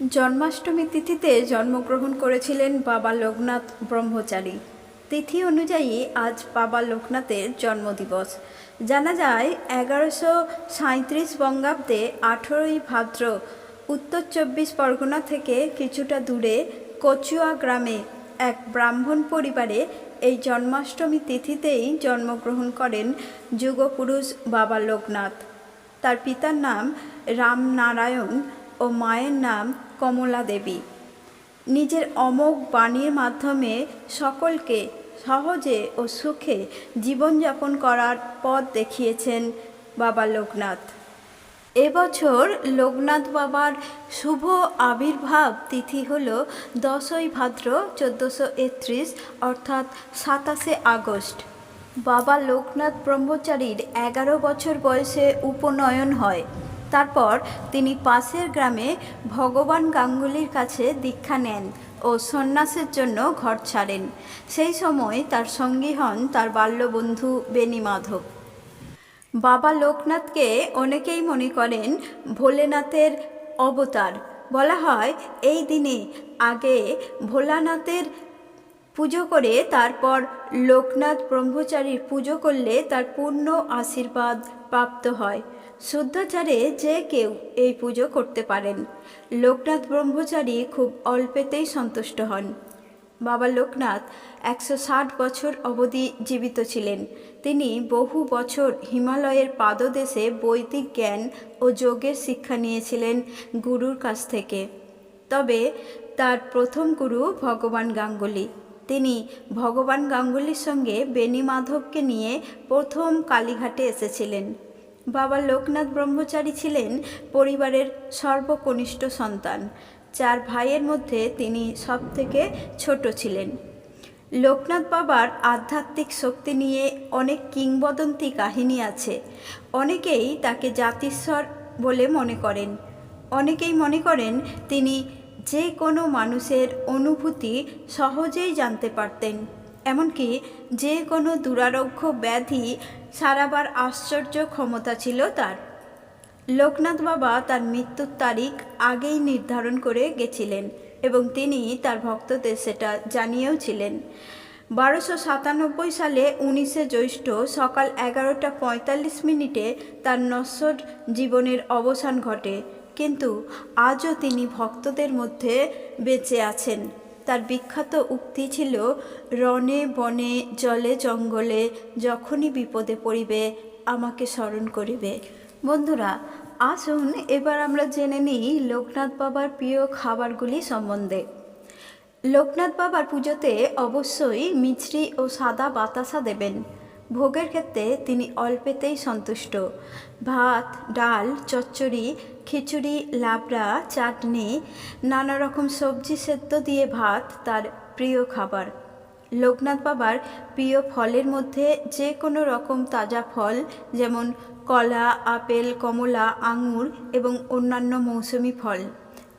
জন্মাষ্টমী তিথিতে জন্মগ্রহণ করেছিলেন বাবা লোকনাথ ব্রহ্মচারী। তিথি অনুযায়ী আজ বাবা লোকনাথের জন্মদিবস। জানা যায়, এগারোশো সাঁত্রিশ বঙ্গাব্দে আঠেরোই ভাদ্র উত্তর চব্বিশ পরগনা থেকে কিছুটা দূরে কচুয়া গ্রামে এক ব্রাহ্মণ পরিবারে এই জন্মাষ্টমী তিথিতেই জন্মগ্রহণ করেন যুগপুরুষ বাবা লোকনাথ। তার পিতার নাম রামনারায়ণ ও মায়ের নাম কমলা দেবী। নিজের অমোঘ বাণীর মাধ্যমে সকলকে সহজে ও সুখে জীবনযাপন করার পথ দেখিয়েছেন বাবা লোকনাথ। এবছর লোকনাথ বাবার শুভ আবির্ভাব তিথি হল দশই ভাদ্র চোদ্দোশো একত্রিশ, অর্থাৎ সাতাশে আগস্ট। বাবা লোকনাথ ব্রহ্মচারীর এগারো বছর বয়সে উপনয়ন হয়। তারপর তিনি পাশের গ্রামে ভগবান গাঙ্গুলির কাছে দীক্ষা নেন ও সন্ন্যাসের জন্য ঘর ছাড়েন। সেই সময় তার সঙ্গী হন তার বাল্যবন্ধু বেণী মাধব। বাবা লোকনাথকে অনেকেই মনে করেন ভোলেনাথের অবতার। বলা হয়, এই দিনে আগে ভোলানাথের পুজো করে তারপর লোকনাথ ব্রহ্মচারীর পুজো করলে তার পূর্ণ আশীর্বাদ প্রাপ্ত হয়। শুদ্ধাচারে যে কেউ এই পুজো করতে পারেন। লোকনাথ ব্রহ্মচারী খুব অল্পেতেই সন্তুষ্ট হন। বাবা লোকনাথ একশো ষাট বছর অবধি জীবিত ছিলেন। তিনি বহু বছর হিমালয়ের পাদদেশে বৈদিক জ্ঞান ও যোগের শিক্ষা নিয়েছিলেন গুরুর কাছ থেকে। তবে তার প্রথম গুরু ভগবান গাঙ্গুলি। তিনি ভগবান গাঙ্গুলির সঙ্গে বেণী মাধবকে নিয়ে প্রথম কালীঘাটে এসেছিলেন। বাবা লোকনাথ ব্রহ্মচারী ছিলেন পরিবারের সর্বকনিষ্ঠ সন্তান। চার ভাইয়ের মধ্যে তিনি সবথেকে ছোট ছিলেন। লোকনাথ বাবার আধ্যাত্মিক শক্তি নিয়ে অনেক কিংবদন্তি কাহিনী আছে। অনেকেই তাকে জাতিস্বর বলে মনে করেন। অনেকেই মনে করেন তিনি যে কোনো মানুষের অনুভূতি সহজেই জানতে পারতেন। এমনকি যে কোনো দুরারোগ্য ব্যাধি সারাবার আশ্চর্য ক্ষমতা ছিল তার। লোকনাথ বাবা তার মৃত্যুর তারিখ আগেই নির্ধারণ করে গেছিলেন এবং তিনি তার ভক্তদের সেটা জানিয়েও ছিলেন। বারোশো সাতানব্বই সালে উনিশে জ্যৈষ্ঠ সকাল এগারোটা পঁয়তাল্লিশ মিনিটে তার নশ্বর জীবনের অবসান ঘটে, কিন্তু আজও তিনি ভক্তদের মধ্যে বেঁচে আছেন। তার বিখ্যাত উক্তি ছিল, রণে বনে, জলে জঙ্গলে, যখনই বিপদে পড়িবে, আমাকে স্মরণ করিবে। বন্ধুরা, আসুন এবার আমরা জেনে নিই লোকনাথ বাবার প্রিয় খাবারগুলি সম্বন্ধে। লোকনাথ বাবার পুজোতে অবশ্যই মিছরি ও সাদা বাতাসা দেবেন। ভোগের ক্ষেত্রে তিনি অল্পেতেই সন্তুষ্ট। ভাত, ডাল, চচ্চড়ি, খিচুড়ি, লাবড়া, চাটনি নানা রকম সবজি সেদ্ধ দিয়ে ভাত তার প্রিয় খাবার। লোকনাথ বাবার প্রিয় ফলের মধ্যে যে কোনো রকম তাজা ফল যেমন কলা, আপেল, কমলা, আঙুর এবং অন্যান্য মৌসুমি ফল।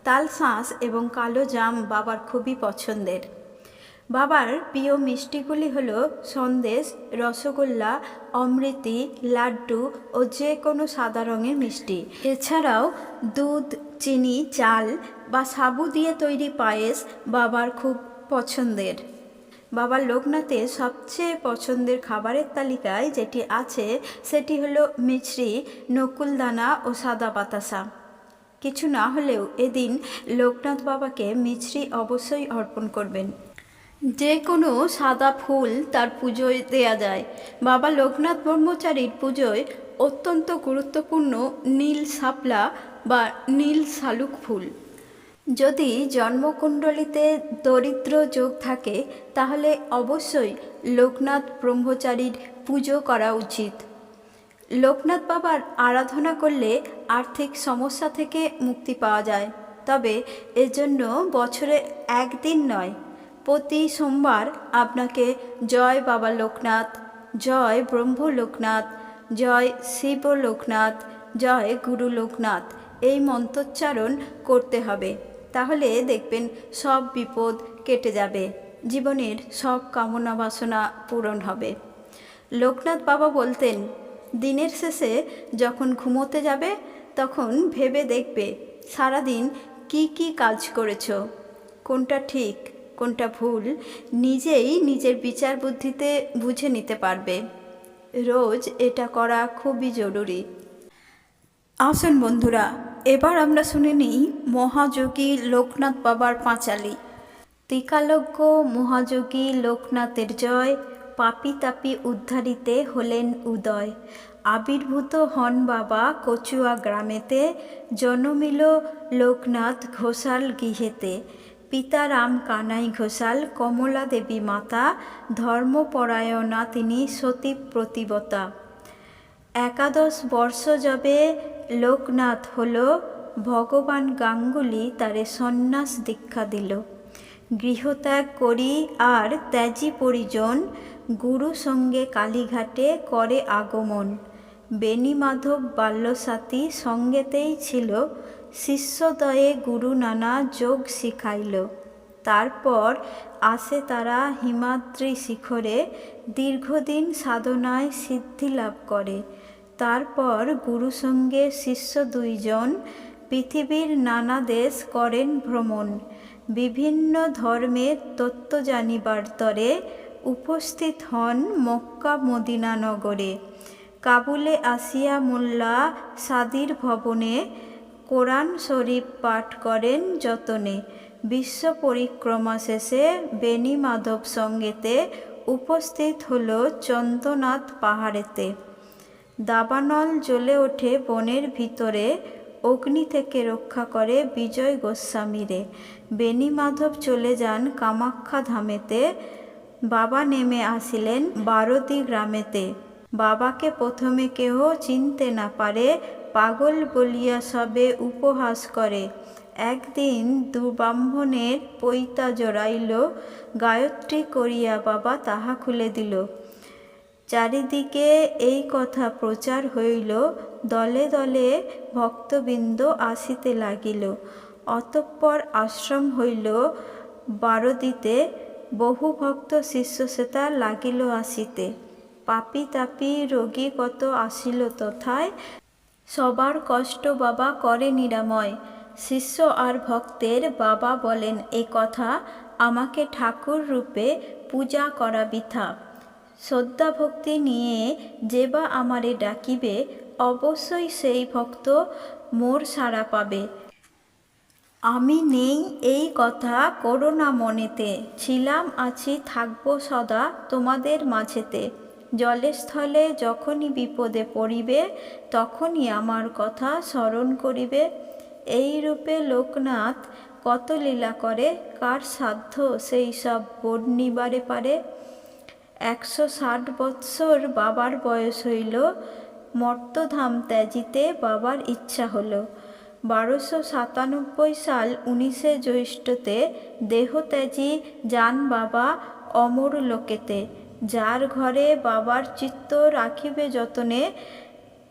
তাল শাঁস এবং কালো জাম বাবার খুবই পছন্দের। বাবার প্রিয় মিষ্টিগুলি হল সন্দেশ, রসগোল্লা, অমৃতি, লাড্ডু ও যে কোনো সাদা রঙের মিষ্টি। এছাড়াও দুধ, চিনি, চাল বা সাবু দিয়ে তৈরি পায়েস বাবার খুব পছন্দের। বাবা লোকনাথের সবচেয়ে পছন্দের খাবারের তালিকায় যেটি আছে সেটি হলো মিছরি, নকুলদানা ও সাদা বাতাসা। কিছু না হলেও এদিন লোকনাথ বাবাকে মিছরি অবশ্যই অর্পণ করবেন। যে কোনো সাদা ফুল তার পুজোয় দেয়া যায়। বাবা লোকনাথ ব্রহ্মচারীর পুজোয় অত্যন্ত গুরুত্বপূর্ণ নীল শাপলা বা নীল শালুক ফুল। যদি জন্মকুণ্ডলিতে দরিদ্র যোগ থাকে, তাহলে অবশ্যই লোকনাথ ব্রহ্মচারীর পুজো করা উচিত। লোকনাথ বাবার আরাধনা করলে আর্থিক সমস্যা থেকে মুক্তি পাওয়া যায়। তবে এজন্য বছরে একদিন নয় প্রতি সোমবার আপনাকে জয় বাবা লোকনাথ, জয় ব্রহ্ম লোকনাথ, জয় শিব লোকনাথ, জয় গুরু লোকনাথ এই মন্ত্রোচ্চারণ করতে হবে। তাহলে দেখবেন সব বিপদ কেটে যাবে। জীবনের সব কামনা বাসনা পূরণ হবে। লোকনাথ বাবা বলতেন, দিনের শেষে যখন ঘুমোতে যাবে, তখন ভেবে দেখবে সারাদিন কি কি কাজ করেছ। কোনটা ঠিক কোনটা ভুল, নিজেই নিজের বিচার বুদ্ধিতে বুঝে নিতে পারবে। রোজ এটা করা খুবই জরুরি। আসুন বন্ধুরা, এবার আমরা শুনে নিই মহাযোগী লোকনাথ বাবার পাঁচালি। টিকালজ্ঞ মহাযোগী লোকনাথের জয়, পাপি তাপি উদ্ধারিতে হলেন উদয়। আবির্ভূত হন বাবা কচুয়া গ্রামেতে জন্মিল লোকনাথ ঘোষাল গৃহেতে। পিতা রাম কানাই ঘোষাল, কমলা দেবী মাতা, ধর্মপরায়ণা তিনি সতী প্রতিবতা একাদশ বর্ষ যবে লোকনাথ হল, ভগবান গাঙ্গুলি তারে সন্ন্যাস দীক্ষা দিল। গৃহত্যাগ করি আর ত্যাজি পরিজন, গুরু সঙ্গে কালীঘাটে করে আগমন। বেণীমাধব বাল্যসাথী সঙ্গেতেই ছিল শিষ্যদয়ে গুরু নানা যোগ শিখাইল। তারপর আসে তারা হিমাদ্রি শিখরে দীর্ঘদিন সাধনায় সিদ্ধি লাভ করে। তারপর গুরু সঙ্গে শিষ্য দুইজন পৃথিবীর নানা দেশ করেন ভ্রমণ। বিভিন্ন ধর্মের তত্ত্ব জানিবার তরে উপস্থিত হন মক্কা মদিনা নগরে। কাবুলে আসিয়া মোল্লা সাদির ভবনে কোরআন শরীফ পাঠ করেন যতনে বিশ্ব পরিক্রমা শেষে বেণী মাধব সঙ্গেতে উপস্থিত হল চন্দ্রনাথ পাহাড়েতে। দাবানল জ্বলে ওঠে বনের ভিতরে, অগ্নি থেকে রক্ষা করে বিজয় গোস্বামীরে। বেণী মাধব চলে যান কামাখ্যা ধামেতে। বাবা নেমে আসিলেন বারতি গ্রামেতে। বাবাকে প্রথমে কেহ চিনতে না পারে পাগল বলিয়া সবে উপহাস করে। একদিন দু ব্রাহ্মণের পৈতা জড়াইল, গায়ত্রী করিয়া বাবা তাহা খুলে দিল। চারিদিকে এই কথা প্রচার হইল, দলে দলে ভক্তবৃন্দ আসিতে লাগিল। অতঃপর আশ্রম হইল, বারদিতে বহু ভক্ত শিষ্য সেতা লাগিল আসিতে। পাপি তাপি রোগী কত আসিল তথায় সবার কষ্ট বাবা করে নিরাময়। শিষ্য আর ভক্তের বাবা বলেন, এ কথা আমাকে ঠাকুর রূপে পূজা করা বৃথা। শ্রদ্ধা ভক্তি নিয়ে যে বা আমারে ডাকিবে, অবশ্যই সেই ভক্ত মোর সাড়া পাবে। আমি নেই এই কথা করোনা মনেতে, ছিলাম আছি থাকব সদা তোমাদের মাঝেতে। জলে স্থলে যখনই বিপদে পড়িবে, তখনই আমার কথা স্মরণ করিবে। এই রূপে লোকনাথ কত লীলা করে, কার সাধ্য সেই সব বর্ণিবারে পারে। একশো ষাট বৎসর বাবার বয়স হইল, মর্তধাম ত্যাজিতে বাবার ইচ্ছা হলো। বারোশো সাতানব্বই সাল উনিশে জ্যৈষ্ঠতে দেহত্যাজি যান বাবা অমর লোকেতে যার ঘরে বাবার চিত্ত রাখিবে যতনে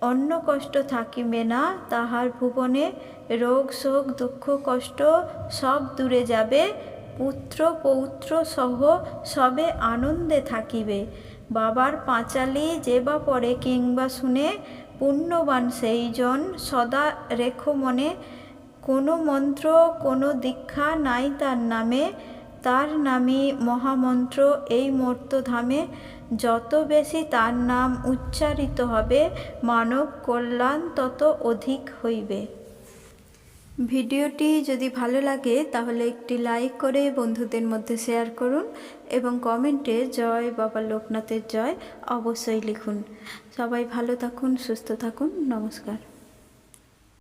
অন্য কষ্ট থাকিবে না, তাহার ভুবনে রোগ, শোক, দুঃখ, কষ্ট সব দূরে যাবে, পুত্র, পৌত্র সহ সবে আনন্দে থাকিবে। বাবার পাঁচালি যে বা পড়ে কিংবা শুনে, পুণ্যবান সেইজন সদা রেখো মনে, কোনো মন্ত্র, কোনো দীক্ষা নাই তার নামে তার নামই মহামন্ত্র এই মর্তধামে যত বেশি তার নাম উচ্চারিত হবে, মানব কল্যাণ তত অধিক হইবে। ভিডিওটি যদি ভালো লাগে, তাহলে একটি লাইক করে বন্ধুদের মধ্যে শেয়ার করুন এবং কমেন্টে জয় বাবা লোকনাথের জয় অবশ্যই লিখুন। সবাই ভালো থাকুন, সুস্থ থাকুন, নমস্কার।